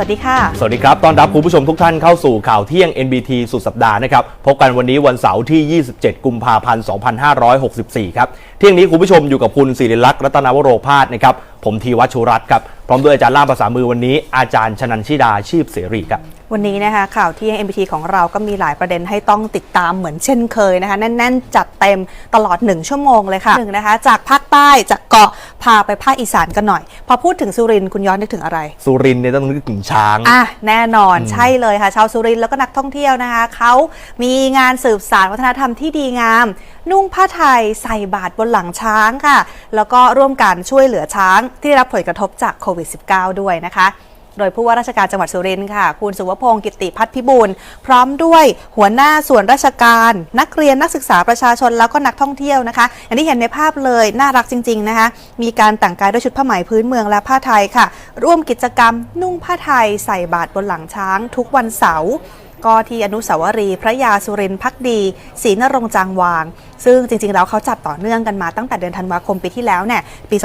วัสดีค่ะ สวัสดีครับ ต้อนรับคุณผู้ชมทุกท่านเข้าสู่ข่าวเที่ยง NBT สุดสัปดาห์นะครับ พบกันวันนี้วันเสาร์ที่ 27 กุมภาพันธ์ 2564 ครับ เที่ยงนี้คุณผู้ชมอยู่กับคุณศิริลักษณ์รัตนวโรพาสนะครับ ผมทีวัชชุรัตน์ครับ พร้อมด้วยอาจารย์ล่ามภาษามือวันนี้ อาจารย์ชนันชิดาชีพเสรีครับ วันนี้นะคะข่าวเที่ยง MBT ของเราก็มีหลายประเด็นให้ต้องติดตามเหมือนเช่นเคยนะคะ แน่น ๆ จัดเต็มตลอด 1 ชั่วโมงเลยค่ะหนึ่งนะคะ จากภาคใต้จากเกาะพาไปภาคอีสานกันหน่อย พอพูดถึงสุรินทร์คุณย้อนนึกถึงอะไร สุรินทร์เนี่ยต้องนึกถึงช้างอะแน่นอนใช่เลยค่ะ ชาวสุรินทร์แล้วก็นักท่องเที่ยวนะคะเขามีงานสืบสานวัฒนธรรมที่ดีงาม นุ่งผ้าไทยใส่บาตรบนหลังช้างค่ะ แล้วก็ร่วมกันช่วยเหลือช้างที่ได้รับผลกระทบจากโควิด -19 ด้วยนะคะ โดยผู้ว่าราชการจังหวัดสุรินทร์ค่ะ คุณสุวพงศ์กิติพัฒน์พิบูลพร้อมด้วยหัวหน้าส่วนราชการ นักเรียนนักศึกษาประชาชนแล้วก็นักท่องเที่ยวนะคะอย่างที่เห็นในภาพเลยน่ารักจริง ๆนะคะ มีการแต่งกายด้วยชุดผ้าไหมพื้นเมืองและผ้าไทยค่ะ ร่วมกิจกรรมนุ่งผ้าไทยใส่บาตรบนหลังช้าง ทุกวันเสาร์ ก็ที่อนุสาวรีย์พระยาสุรินทร์พักดีศรีนรงจางวาง ซึ่งจริงๆ แล้วเขาจัดต่อเนื่องกันมาตั้งแต่เดือนธันวาคมปีที่แล้วเนี่ยปี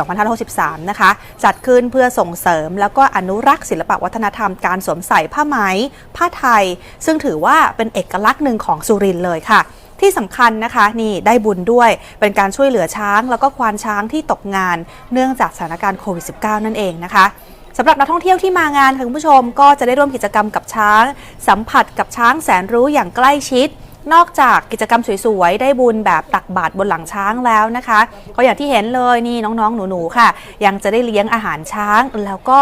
2563 นะคะ จัดขึ้นเพื่อส่งเสริมแล้วก็อนุรักษ์ศิลปวัฒนธรรมการสวมใส่ผ้าไหม ผ้าไทย ซึ่งถือว่าเป็นเอกลักษณ์หนึ่งของสุรินทร์เลยค่ะที่สำคัญนะคะนี่ได้บุญด้วยเป็นการช่วยเหลือช้าง แล้วก็ควานช้างที่ตกงาน เนื่องจากสถานการณ์โควิด -19 นั่นเองนะคะ สำหรับนักท่องเที่ยวที่มางานค่ะคุณผู้ชมก็จะได้ร่วมกิจกรรมกับช้าง สัมผัสกับช้างแสนรู้อย่างใกล้ชิด นอกจากกิจกรรมสวยๆ ได้บุญแบบตักบาตรบนหลังช้างแล้วนะคะ ก็อย่างที่เห็นเลยนี่น้องๆ หนูๆ ค่ะ ยังจะได้เลี้ยงอาหารช้างแล้วก็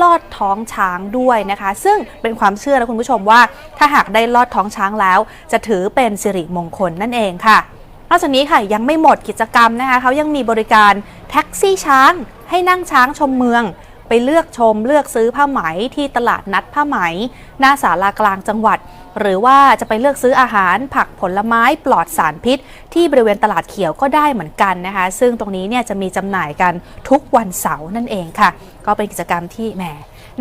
ลอดท้องช้างด้วยนะคะ ซึ่งเป็นความเชื่อนะคุณผู้ชมว่า ถ้าหากได้ลอดท้องช้างแล้ว จะถือเป็นสิริมงคลนั่นเองค่ะนอกจากนี้ค่ะยังไม่หมดกิจกรรมนะคะเขายังมีบริการแท็กซี่ช้าง ให้นั่งช้างชมเมือง ไปเลือกชมเลือกซื้อผ้าไหมที่ตลาดนัดผ้าไหม หน้าศาลากลางจังหวัด หรือว่าจะไปเลือกซื้ออาหารผักผลไม้ปลอดสารพิษ ที่บริเวณตลาดเขียวก็ได้เหมือนกันนะคะ ซึ่งตรงนี้เนี่ยจะมีจำหน่ายกันทุกวันเสาร์นั่นเองค่ะ ก็เป็นกิจกรรมที่แหม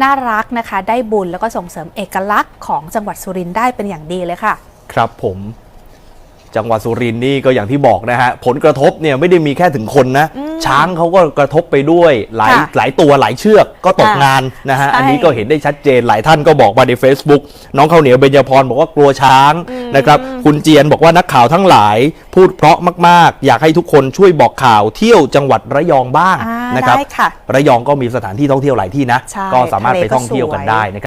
น่ารักนะคะ ได้บุญแล้วก็ส่งเสริมเอกลักษณ์ของจังหวัดสุรินทร์ได้เป็นอย่างดีเลยค่ะ ครับผมจังหวัดสุรินทร์นี่ก็อย่างที่บอกนะฮะ ผลกระทบเนี่ยไม่ได้มีแค่ถึงคนนะ ช้างเขาก็กระทบไปด้วยหลายค่ะหลายตัวหลายเชือกก็ตกค่ะงานนะฮะใช่อันนี้ก็เห็นได้ชัดเจนหลายท่านก็บอกมาใน Facebook น้องข้าวเหนียวเบญจพรบอกว่ากลัวช้างนะครับคุณเจียนบอกว่านักข่าวทั้งหลายพูดเพราะมาก ๆ อยากให้ทุกคนช่วยบอกข่าวเที่ยวจังหวัดระยองบ้างอ่านะครับได้ค่ะระยองก็มีสถานที่ท่องเที่ยวหลายที่นะใช่ก็สามารถไปทะเลก็ท่องเที่ยวกันสวยได้นะครับ